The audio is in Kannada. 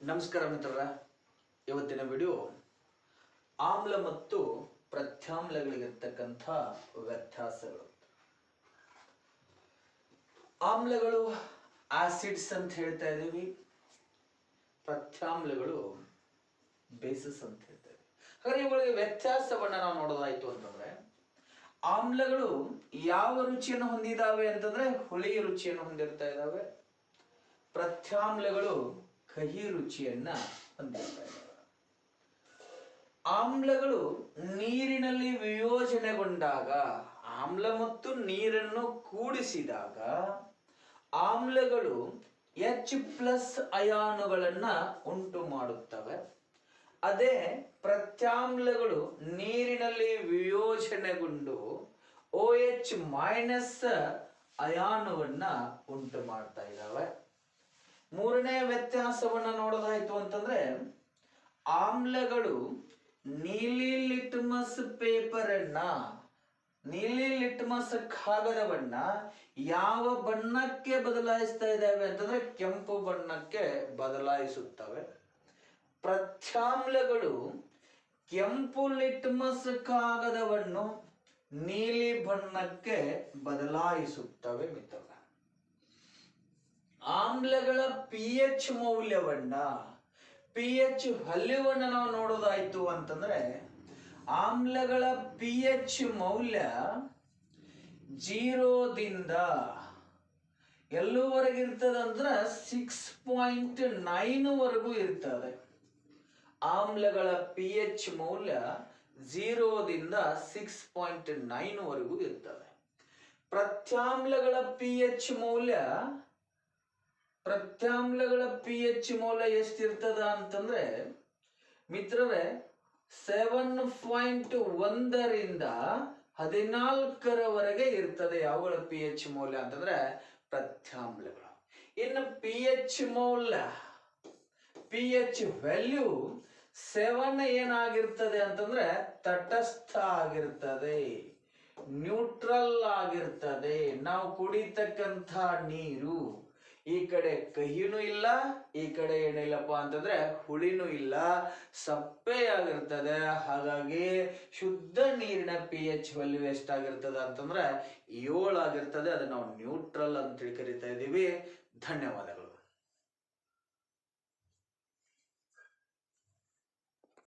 ನಮಸ್ಕಾರ ಮಿತ್ರರ. ಇವತ್ತಿನ ವಿಡಿಯೋ ಆಮ್ಲ ಮತ್ತು ಪ್ರತ್ಯಾಮ್ಲಗಳಿಗಿರ್ತಕ್ಕಂಥ ವ್ಯತ್ಯಾಸಗಳು. ಆಮ್ಲಗಳು ಆಸಿಡ್ಸ್ ಅಂತ ಹೇಳ್ತಾ ಇದ್ದೀವಿ ಪ್ರತ್ಯಾಮ್ಲಗಳು ಬೇಸಸ್ ಅಂತ ಹೇಳ್ತಾ ಇದ್ದೀವಿ ಹಾಗಾದ್ರೆ ಇವುಗಳಿಗೆ ವ್ಯತ್ಯಾಸವನ್ನ ನಾವು ನೋಡೋದಾಯ್ತು ಅಂತಂದ್ರೆ, ಆಮ್ಲಗಳು ಯಾವ ರುಚಿಯನ್ನು ಹೊಂದಿದಾವೆ ಅಂತಂದ್ರೆ ಹುಳಿ ರುಚಿಯನ್ನು ಹೊಂದಿರ್ತಾ ಇದ್ದಾವೆ ಪ್ರತ್ಯಾಮ್ಲಗಳು ಕಹಿ ರುಚಿಯನ್ನ ಆಮ್ಲಗಳು ನೀರಿನಲ್ಲಿ ವಿಯೋಜನೆಗೊಂಡಾಗ, ಆಮ್ಲ ಮತ್ತು ನೀರನ್ನು ಕೂಡಿಸಿದಾಗ, ಆಮ್ಲಗಳು ಎಚ್ ಪ್ಲಸ್ ಅಯಾನುಗಳನ್ನ ಉಂಟು ಮಾಡುತ್ತವೆ. ಅದೇ ಪ್ರತ್ಯಾಮ್ಲಗಳು ನೀರಿನಲ್ಲಿ ವಿಯೋಜನೆಗೊಂಡು ಓ ಎಚ್ ಮೈನಸ್ ಅಯಾನುವನ್ನ ಉಂಟು ಮಾಡ್ತಾ ಇದ್ದಾವೆ. ಮೂರನೇ ವ್ಯತ್ಯಾಸವನ್ನು ನೋಡೋದಾಯ್ತು ಅಂತಂದ್ರೆ, ಆಮ್ಲಗಳು ನೀಲಿ ಲಿಟ್ಮಸ್ ಪೇಪರ್ ಅನ್ನ ನೀಲಿ ಲಿಟ್ಮಸ್ ಕಾಗದವನ್ನ ಯಾವ ಬಣ್ಣಕ್ಕೆ ಬದಲಾಯಿಸ್ತಾ ಇದ್ದಾವೆ ಅಂತಂದ್ರೆ ಕೆಂಪು ಬಣ್ಣಕ್ಕೆ ಬದಲಾಯಿಸುತ್ತವೆ. ಪ್ರತ್ಯಾಮ್ಲಗಳು ಕೆಂಪು ಲಿಟ್ಮಸ್ ಕಾಗದವನ್ನು ನೀಲಿ ಬಣ್ಣಕ್ಕೆ ಬದಲಾಯಿಸುತ್ತವೆ ಮಿತ್ರರ. ಆಮ್ಲಗಳ ಪಿ ಎಚ್ ಮೌಲ್ಯವನ್ನ ಪಿ ಎಚ್ ಹಲ್ಲಿವನ್ನ ನಾವು ನೋಡೋದಾಯ್ತು ಅಂತಂದ್ರೆ, ಆಮ್ಲಗಳ ಪಿ ಎಚ್ ಮೌಲ್ಯ ಜೀರೋದಿಂದ ಎಲ್ಲೂವರೆಗೆ ಇರ್ತದೆ ಅಂದ್ರೆ ಸಿಕ್ಸ್ ಪಾಯಿಂಟ್ ನೈನ್ ವರೆಗೂ ಇರ್ತದೆ. ಆಮ್ಲಗಳ ಪಿ ಎಚ್ ಮೌಲ್ಯ ಜೀರೋದಿಂದ ಸಿಕ್ಸ್ ಪಾಯಿಂಟ್ ನೈನ್ ವರೆಗೂ ಇರ್ತದೆ. ಪ್ರತ್ಯಾಮ್ಲಗಳ ಪಿ ಎಚ್ ಮೌಲ್ಯ ಪ್ರತ್ಯಾಮ್ಲಗಳ ಪಿ ಎಚ್ ಮೌಲ್ಯ ಎಷ್ಟಿರ್ತದ ಅಂತಂದ್ರೆ, ಮಿತ್ರರೇ ಸೆವೆನ್ ಪಾಯಿಂಟ್ ಒಂದರಿಂದ ಹದಿನಾಲ್ಕರವರೆಗೆ ಇರ್ತದೆ ಯಾವಗಳ ಪಿ ಎಚ್ ಮೌಲ್ಯ ಅಂತಂದ್ರೆ ಪ್ರತ್ಯಾಮ್ಲಗಳು. ಇನ್ನು ಪಿ ಎಚ್ ಮೌಲ್ಯ ಪಿ ಎಚ್ ವ್ಯಾಲ್ಯೂ ಸೆವೆನ್ ಏನಾಗಿರ್ತದೆ ಅಂತಂದ್ರೆ ತಟಸ್ಥ ಆಗಿರ್ತದೆ ನ್ಯೂಟ್ರಲ್ ಆಗಿರ್ತದೆ. ನಾವು ಕುಡಿತಕ್ಕಂಥ ನೀರು ಈ ಕಡೆ ಕಹಿನೂ ಇಲ್ಲ, ಈ ಕಡೆ ಏನಿಲ್ಲಪ್ಪ ಅಂತಂದ್ರೆ ಹುಳಿನೂ ಇಲ್ಲ ಸಪ್ಪೆಯಾಗಿರ್ತದೆ ಹಾಗಾಗಿ ಶುದ್ಧ ನೀರಿನ ಪಿ ಎಚ್ ವ್ಯಾಲ್ಯೂ ಎಷ್ಟಾಗಿರ್ತದೆ ಅಂತಂದ್ರೆ ಏಳಾಗಿರ್ತದೆ ಅದನ್ನ ನಾವು ನ್ಯೂಟ್ರಲ್ ಅಂತ ಕರಿತಾ ಇದ್ದೀವಿ. ಧನ್ಯವಾದಗಳು.